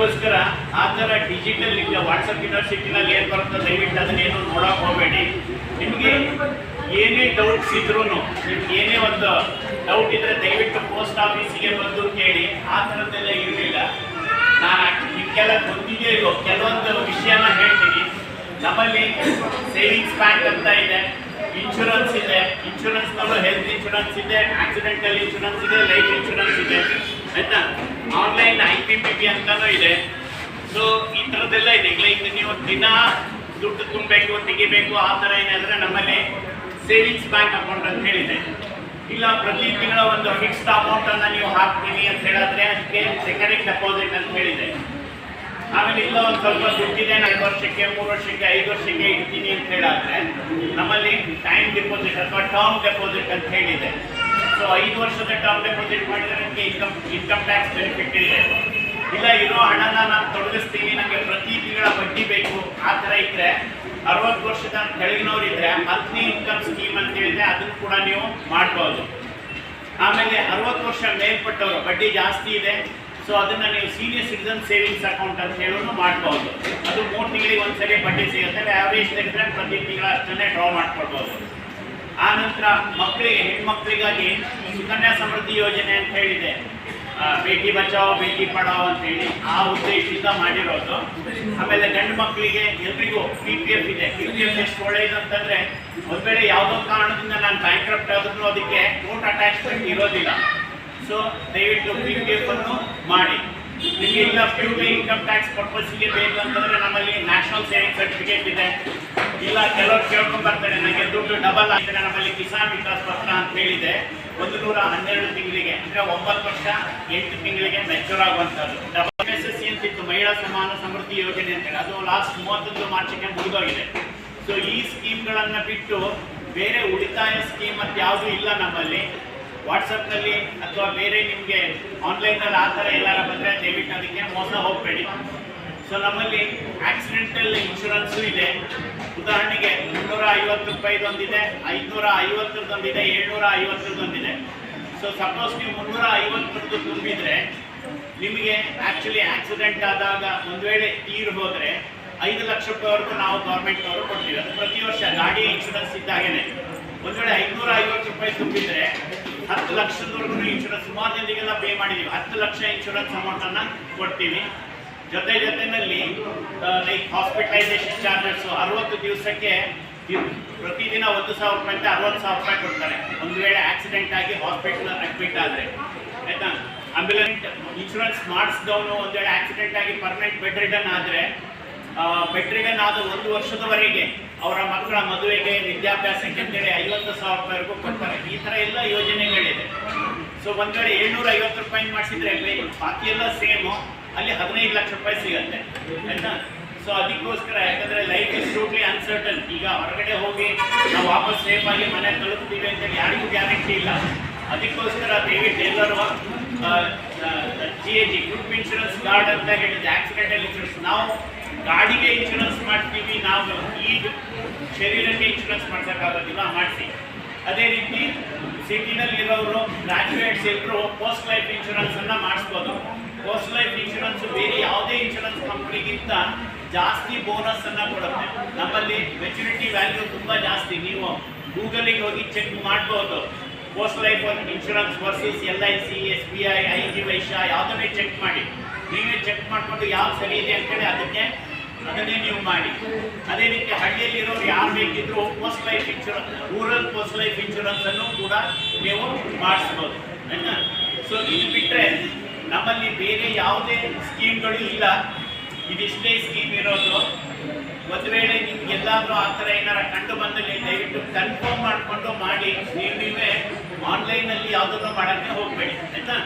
ಅದಕ್ಕೋಸ್ಕರ ಆ ಥರ ಡಿಜಿಟಲ್ ಈಗ ವಾಟ್ಸಪ್ ಯೂನಿವರ್ಸಿಟಿನಲ್ಲಿ ಏನು ಬರುತ್ತೆ? ದಯವಿಟ್ಟು ಅದನ್ನೇನು ನೋಡೋಕೆ ಹೋಗಬೇಡಿ. ನಿಮಗೆ ಏನೇ ಡೌಟ್ಸ್ ಇದ್ರೂ ನಿಮ್ಗೆ ಏನೇ ಒಂದು ಡೌಟ್ ಇದ್ರೆ ದಯವಿಟ್ಟು ಪೋಸ್ಟ್ ಆಫೀಸಿಗೆ ಬಂದು ಕೇಳಿ. ಆ ಥರದ್ದೆಲ್ಲ ಇರಲಿಲ್ಲ. ನಾನು ನಿಮ್ಗೆಲ್ಲ ಗೊತ್ತಿದೆಯೋ ಇಲ್ಲೋ ಕೆಲವೊಂದು ವಿಷಯನ ಹೇಳ್ತೀನಿ. ನಮ್ಮಲ್ಲಿ ಸೇವಿಂಗ್ಸ್ ಬ್ಯಾಂಕ್ ಅಂತ ಇದೆ. ಇನ್ಶೂರೆನ್ಸ್ ಇದೆ. ಇನ್ಶೂರೆನ್ಸ್ ನಲ್ಲೂ ಹೆಲ್ತ್ ಇನ್ಶೂರೆನ್ಸ್ ಇದೆ. ಆಕ್ಸಿಡೆಂಟಲ್ ಇನ್ಶೂರೆನ್ಸ್ ಇದೆ. ಲೈಫ್ ಇನ್ಶೂರೆನ್ಸ್ ಇದೆ. ಆಯ್ತಾ? Online I P P P ಅಂತಾನೂ ಇದೆ. ಸೊ ಈ ಥರದ್ದೆಲ್ಲ ಇದೆ ಲೈಕ್ ನೀವು ದಿನ ದುಡ್ಡು ತುಂಬಬೇಕು, ತೆಗಿಬೇಕು, ಆ ಥರ ಏನಾದರೆ ನಮ್ಮಲ್ಲಿ ಸೇವಿಂಗ್ಸ್ ಬ್ಯಾಂಕ್ ಅಕೌಂಟ್ ಅಂತ ಹೇಳಿದೆ. ಇಲ್ಲ, ಪ್ರತಿ ತಿಂಗಳ ಒಂದು ಫಿಕ್ಸ್ಡ್ ಅಮೌಂಟನ್ನು ನೀವು ಹಾಕ್ತೀನಿ ಅಂತ ಹೇಳಿದ್ರೆ ಅದಕ್ಕೆ ರೆಕರಿಂಗ್ ಡೆಪಾಸಿಟ್ ಅಂತ ಹೇಳಿದೆ. ಆಮೇಲೆ ಇಲ್ಲ ಒಂದು ಸ್ವಲ್ಪ ದುಡ್ಡಿದೆ, ನಾಲ್ಕು ವರ್ಷಕ್ಕೆ, ಮೂರು ವರ್ಷಕ್ಕೆ, ಐದು ವರ್ಷಕ್ಕೆ ಇಡ್ತೀನಿ ಅಂತ ಹೇಳಿದ್ರೆ ನಮ್ಮಲ್ಲಿ ಟೈಮ್ ಡೆಪಾಸಿಟ್ ಅಥವಾ ಟರ್ಮ್ ಡೆಪಾಸಿಟ್ ಅಂತ ಹೇಳಿದೆ. ಸೊ ಐದು ವರ್ಷದ ಟರ್ಮ್ ಡೆಪಾಸಿಟ್ ಮಾಡಿದರೆ ನನಗೆ ಇನ್ಕಮ್ ಇನ್ಕಮ್ ಟ್ಯಾಕ್ಸ್ ಬೆನಿಫಿಟ್ ಇದೆ. ಇಲ್ಲ ಇರೋ ಹಣನ ನಾನು ತೊಡಗಿಸ್ತೀನಿ ನನಗೆ ಪ್ರತಿ ತಿಂಗಳ ಬಡ್ಡಿ ಬೇಕು, ಆ ಥರ ಇದ್ರೆ, ಅರವತ್ತು ವರ್ಷದ ಕೆಳಗಿನವ್ರು ಇದ್ರೆ ಮಂತ್ಲಿ ಇನ್ಕಮ್ ಸ್ಕೀಮ್ ಅಂತ ಹೇಳಿದ್ರೆ ಅದನ್ನು ಕೂಡ ನೀವು ಮಾಡ್ಬೋದು. ಆಮೇಲೆ ಅರವತ್ತು ವರ್ಷ ಮೇಲ್ಪಟ್ಟವರು, ಬಡ್ಡಿ ಜಾಸ್ತಿ ಇದೆ ಸೊ ಅದನ್ನು ನೀವು ಸೀನಿಯರ್ ಸಿಟಿಸನ್ ಸೇವಿಂಗ್ಸ್ ಅಕೌಂಟ್ ಅಂತ ಹೇಳೋನು ಮಾಡ್ಬೋದು. ಅದು ಮೂರು ತಿಂಗಳಿಗೆ ಒಂದ್ಸರಿ ಬಡ್ಡಿ ಸಿಗುತ್ತೆ ಆವ್ರೇಜ್ ತೆಗೆದ್ರೆ ಪ್ರತಿ ತಿಂಗಳ ಅಷ್ಟನ್ನೇ ಡ್ರಾ ಮಾಡ್ಕೊಳ್ಬೋದು. ಆ ನಂತರ ಮಕ್ಕಳಿಗೆ, ಹೆಣ್ಮಕ್ಳಿಗಾಗಿ ಸುಕನ್ಯಾ ಸಮೃದ್ಧಿ ಯೋಜನೆ ಅಂತ ಹೇಳಿದೆ. ಬೇಟಿ ಬಚಾವ್, ಬೇಟಿ ಪಡಾವೋ ಅಂತ ಹೇಳಿ ಆ ಉದ್ದೇಶದಿಂದ ಮಾಡಿರೋದು. ಆಮೇಲೆ ಗಂಡು ಮಕ್ಕಳಿಗೆ ಎಲ್ರಿಗೂ ಪಿ ಪಿ ಎಫ್ ಇದೆ. ಪಿ ಪಿ ಎಫ್ ಎಷ್ಟು ಒಳ್ಳೆಯದು ಅಂತಂದ್ರೆ, ಒಂದ್ ಯಾವುದೋ ಕಾರಣದಿಂದ ನಾನು ಬ್ಯಾಂಕ್ರಪ್ಟ್ ಆದ್ರೂ ಅದಕ್ಕೆ ನೋಟ್ ಅಟ್ಯಾಚ್ಮೆಂಟ್ ಇರೋದಿಲ್ಲ. ಸೊ ದಯವಿಟ್ಟು ಪಿ ಪಿ ಎಫ್ ಅನ್ನು ಮಾಡಿ. ನಿಮಗೆ ಇಲ್ಲ ಪ್ಯೂರ್ ಇನ್ಕಮ್ ಟ್ಯಾಕ್ಸ್ ಪರ್ಪಸ್ಗೆ ಬೇಕಂತಂದ್ರೆ ನಮ್ಮಲ್ಲಿ ನ್ಯಾಷನಲ್ ಸೇವಿಂಗ್ ಸರ್ಟಿಫಿಕೇಟ್ ಇದೆ. ಇಲ್ಲ, ಕೆಲವರು ಕೇಳ್ಕೊಂಡ್ ಬರ್ತಾರೆ ನನಗೆ ದುಡ್ಡು ಡಬಲ್ ಆಗ್ತದೆ ನಮ್ಮಲ್ಲಿ ಕಿಸಾನ್ ವಿಕಾಸ್ ಪತ್ರ ಅಂತ ಹೇಳಿದೆ. ಒಂದು ನೂರ ಹನ್ನೆರಡು ತಿಂಗಳಿಗೆ, ಅಂದ್ರೆ ಒಂಬತ್ತು ವರ್ಷ, ಎಂಟು ತಿಂಗಳಿಗೆ ಮೆಚೂರ್ ಆಗುವಂಥದ್ದು. ಡಬಲ್ ಎಸ್ ಎಸ್ ಸಿ ಅಂತಿತ್ತು ಮಹಿಳಾ ಸಮಾನ ಸಮೃದ್ಧಿ ಯೋಜನೆ ಅಂತೇಳಿ ಅದು ಲಾಸ್ಟ್ ಮೂವತ್ತೊಂದು ಮಾರ್ಚಿಗೆ ಮುಗಿದೋಗಿದೆ. ಸೊ ಈ ಸ್ಕೀಮ್ಗಳನ್ನ ಬಿಟ್ಟು ಬೇರೆ ಉಳಿತಾಯ ಸ್ಕೀಮ್ ಅಂತ ಯಾವುದೂ ಇಲ್ಲ ನಮ್ಮಲ್ಲಿ. ವಾಟ್ಸಪ್ನಲ್ಲಿ ಅಥವಾ ಬೇರೆ ನಿಮಗೆ ಆನ್ಲೈನಲ್ಲಿ ಆ ಥರ ಎಲ್ಲಾರ ಬಂದರೆ ದಯವಿಟ್ಟು ಅದಕ್ಕೆ ಮೋಸ ಹೋಗಬೇಡಿ. ಸೊ ನಮ್ಮಲ್ಲಿ ಆಕ್ಸಿಡೆಂಟಲ್ ಇನ್ಶೂರೆನ್ಸ್ ಇದೆ. ಉದಾಹರಣೆಗೆ ಮುನ್ನೂರ ಐವತ್ತು ರೂಪಾಯಿದೊಂದಿದೆ ಐದುನೂರ ಐವತ್ತರದೊಂದಿದೆ ಏಳ್ನೂರ ಐವತ್ತರದೊಂದಿದೆ ಸೊ ಸಪೋಸ್ ನೀವು ಮುನ್ನೂರ ಐವತ್ತರದ್ದು ತುಂಬಿದ್ರೆ, ನಿಮಗೆ ಆಕ್ಚುಲಿ ಆಕ್ಸಿಡೆಂಟ್ ಆದಾಗ ಒಂದು ವೇಳೆ ತೀರು ಹೋದರೆ ಐದು ಲಕ್ಷ ರೂಪಾಯಿವರೆಗೂ ನಾವು ಗೌರ್ಮೆಂಟ್ ಅವರು ಕೊಡ್ತೀವಿ. ಅದು ಪ್ರತಿ ವರ್ಷ ಗಾಡಿ ಇನ್ಶೂರೆನ್ಸ್ ಇದ್ದಾಗೇನೆ. ಒಂದು ವೇಳೆ ಐದುನೂರ ಐವತ್ತು ರೂಪಾಯಿ ತುಂಬಿದ್ರೆ, ಹತ್ತು ಲಕ್ಷದವರೆಗೂ ಇನ್ಶೂರೆನ್ಸ್ ಸುಮಾರು ಜನರಿಗೆಲ್ಲ ಪೇ ಮಾಡಿದ್ದೀವಿ ಹತ್ತು ಲಕ್ಷ ಇನ್ಶೂರೆನ್ಸ್ ಅಮೌಂಟನ್ನು ಕೊಡ್ತೀವಿ. ಜೊತೆ ಜೊತೆಯಲ್ಲಿ ಲೈಕ್ ಹಾಸ್ಪಿಟಲೈಸೇಷನ್ ಚಾರ್ಜಸ್ ಅರವತ್ತು ದಿವಸಕ್ಕೆ ಪ್ರತಿದಿನ ಒಂದು ಸಾವಿರ ರೂಪಾಯಿ ಅರವತ್ತು ಸಾವಿರ ರೂಪಾಯಿ ಕೊಡ್ತಾರೆ. ಒಂದು ವೇಳೆ ಆಕ್ಸಿಡೆಂಟ್ ಆಗಿ ಹಾಸ್ಪಿಟಲ್ ಅಡ್ಮಿಟ್ ಆದರೆ. ಆಯ್ತಾ? ಆಂಬ್ಯುಲೆನ್ಸ್ ಇನ್ಶೂರೆನ್ಸ್ ಮಾಡಿಸಿದವನು ಒಂದು ವೇಳೆ ಆಕ್ಸಿಡೆಂಟ್ ಆಗಿ ಪರ್ಮನೆಂಟ್ ಬೆಡ್ ರಿಟರ್ನ್ ಆದರೆ ಬೆಡ್ ರಿಟರ್ನ್ ಆದ ಒಂದು ವರ್ಷದವರೆಗೆ ಅವರ ಮಕ್ಕಳ ಮದುವೆಗೆ ವಿದ್ಯಾಭ್ಯಾಸಕ್ಕೆ ಅಂತೇಳಿ ಐವತ್ತು ಸಾವಿರ ರೂಪಾಯಿವರೆಗೂ ಕೊಡ್ತಾರೆ. ಈ ಥರ ಎಲ್ಲ ಯೋಜನೆಗಳಿದೆ. ಸೊ ಒಂದು ವೇಳೆ ಏಳ್ನೂರ ಐವತ್ತು ರೂಪಾಯಿ ಮಾಡಿಸಿದ್ರೆ ಬಾಕಿ ಎಲ್ಲ ಸೇಮು ಅಲ್ಲಿ ಹದಿನೈದು ಲಕ್ಷ ರೂಪಾಯಿ ಸಿಗುತ್ತೆ, ಆಯ್ತಾ? ಸೊ ಅದಕ್ಕೋಸ್ಕರ ಯಾಕಂದ್ರೆ ಲೈಫ್ ಇಸ್ ಟೋಟ್ಲಿ ಅನ್ಸರ್ಟನ್ ಈಗ ಹೊರಗಡೆ ಹೋಗಿ ನಾವು ವಾಪಸ್ ಸೇಫ್ ಆಗಿ ಮನೆ ತಲುಪ್ತೀವಿ ಅಂತ ಯಾರಿಗೂ ಗ್ಯಾರಂಟಿ ಇಲ್ಲ. ಅದಕ್ಕೋಸ್ಕರ ದಯವಿಟ್ಟು ಎಲ್ಲರೂ G A G group insurance card ಅಂತ ಹೇಳಿದ್ರೆ ಆಕ್ಸಿಡೆಂಟಲ್ ಇನ್ಶೂರೆನ್ಸ್ ನಾವು ಗಾಡಿಗೆ ಇನ್ಶೂರೆನ್ಸ್ ಮಾಡ್ತೀವಿ, ನಾವು ಈ ಶರೀರಕ್ಕೆ ಇನ್ಶೂರೆನ್ಸ್ ಮಾಡ್ಸೋಕ್ಕಾಗೋದಿಲ್ಲ, ಮಾಡಿಸಿ. ಅದೇ ರೀತಿ ಸಿಟಿನಲ್ಲಿರೋರು ಗ್ರಾಜ್ಯುಯೇಟ್ಸ್ ಎಲ್ಲರೂ ಪೋಸ್ಟ್ ಲೈಫ್ ಇನ್ಶೂರೆನ್ಸ್ ಅನ್ನ ಮಾಡಿಸ್ಬೋದು. ಪೋಸ್ಟ್ ಲೈಫ್ ಇನ್ಶೂರೆನ್ಸ್ ಬೇರೆ ಯಾವುದೇ ಇನ್ಶೂರೆನ್ಸ್ ಕಂಪ್ನಿಗಿಂತ ಜಾಸ್ತಿ ಬೋನಸ್ ಅನ್ನ ಕೊಡುತ್ತೆ. ನಮ್ಮಲ್ಲಿ ಮೆಚುರಿಟಿ ವ್ಯಾಲ್ಯೂ ತುಂಬಾ ಜಾಸ್ತಿ. ನೀವು ಗೂಗಲಿಗೆ ಹೋಗಿ ಚೆಕ್ ಮಾಡ್ಬೋದು. Post life insurance versus L I C S B I I G Vysya ಯಾವುದನ್ನೇ check ಮಾಡಿ. ನೀವೇ ಚೆಕ್ ಮಾಡಿಕೊಂಡು ಯಾವ ಸರಿ ಇದೆ ಅಂತೇಳಿ ಅದಕ್ಕೆ ಅದನ್ನೇ ನೀವು ಮಾಡಿ. ಅದೇ ರೀತಿ ಹಳ್ಳಿಯಲ್ಲಿರೋರು ಯಾರು ಬೇಕಿದ್ರು post life insurance rural post life insurance ಅನ್ನು ಕೂಡ ನೀವು ಮಾಡಿಸ್ಬೋದು. ಸೊ ಇದು ನಮ್ಮಲ್ಲಿ ಬೇರೆ ಯಾವುದೇ ಸ್ಕೀಮ್ಗಳು ಇಲ್ಲ. ಇದಿಷ್ಟೇ ಸ್ಕೀಮ್ ಇರೋದು. ಒಂದು ವೇಳೆ ನಿಮ್ಗೆ ಎಲ್ಲಾದ್ರೂ ಆ ಥರ ಏನಾರ ಕಂಡು ಬಂದಲ್ಲಿ ದಯವಿಟ್ಟು ಕನ್ಫರ್ಮ್ ಮಾಡಿಕೊಂಡು ಮಾಡಿ. ನೀವು ನೀವೇ ಆನ್ಲೈನಲ್ಲಿ ಯಾವುದನ್ನು ಮಾಡೋಕ್ಕೆ ಹೋಗಬೇಡಿ. ಆಯ್ತಾ?